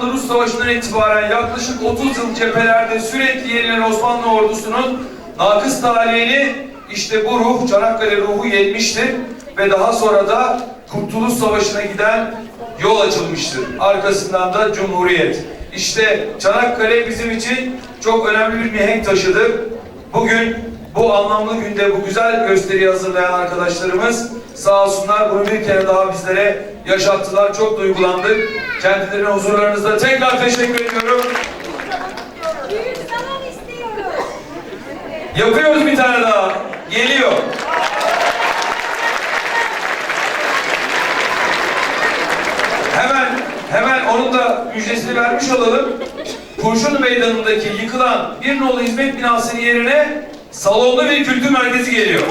kuruluşundan itibaren yaklaşık 30 yıl cephelerde sürekli yenilen Osmanlı ordusunun nakıs tarihini işte bu ruh, Çanakkale ruhu yenmiştir ve daha sonra da Kurtuluş Savaşı'na giden yol açılmıştır. Arkasından da Cumhuriyet. İşte Çanakkale bizim için çok önemli bir mihenk taşıdır. Bugün bu anlamlı günde bu güzel gösteriyi hazırlayan arkadaşlarımız sağ olsunlar bunu bir kere daha bizlere yaşattılar. Çok duygulandık. Kendilerine huzurlarınızda tekrar teşekkür ediyorum. Yapıyoruz bir tane daha. Geliyor. Hemen hemen onun da müjdesini vermiş olalım. Kurşun Meydanı'ndaki yıkılan bir nolu hizmet binasının yerine salonlu bir kültür merkezi geliyor.